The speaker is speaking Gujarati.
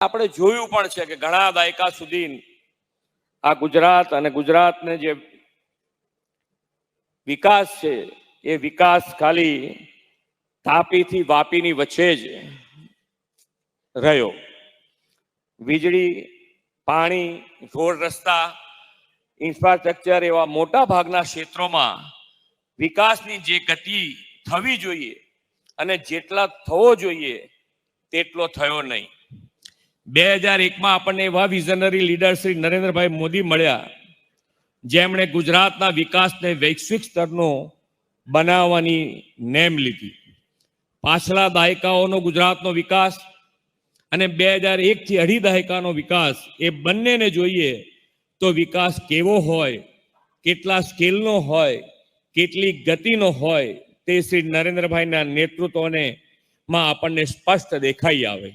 આપણે જોયું પણ છે કે ઘણા દાયકા સુધી આ ગુજરાત અને ગુજરાતને જે વિકાસ છે, એ વિકાસ ખાલી તાપીથી વાપીની વચ્ચે જ રહ્યો. વીજળી, પાણી, રોડ રસ્તા, ઇન્ફ્રાસ્ટ્રક્ચર એવા મોટા ભાગના ક્ષેત્રોમાં વિકાસની જે ગતિ થવી જોઈએ અને જેટલા થવો જોઈએ, તેટલો થયો નહીં. બે હજાર એકમાં આપણને એવા વિઝનરી લીડર શ્રી નરેન્દ્રભાઈ મોદી મળ્યા, જેમણે ગુજરાતના વિકાસને વૈશ્વિક સ્તરનો બનાવવાની નેમ લીધી. પાછલા દાયકાઓનો ગુજરાતનો વિકાસ અને બે હજાર એકથી અઢી દાયકાનો વિકાસ, એ બંનેને જોઈએ તો વિકાસ કેવો હોય, કેટલા સ્કેલનો હોય, કેટલી ગતિનો હોય, તે શ્રી નરેન્દ્રભાઈના નેતૃત્વને માં આપણને સ્પષ્ટ દેખાઈ આવે.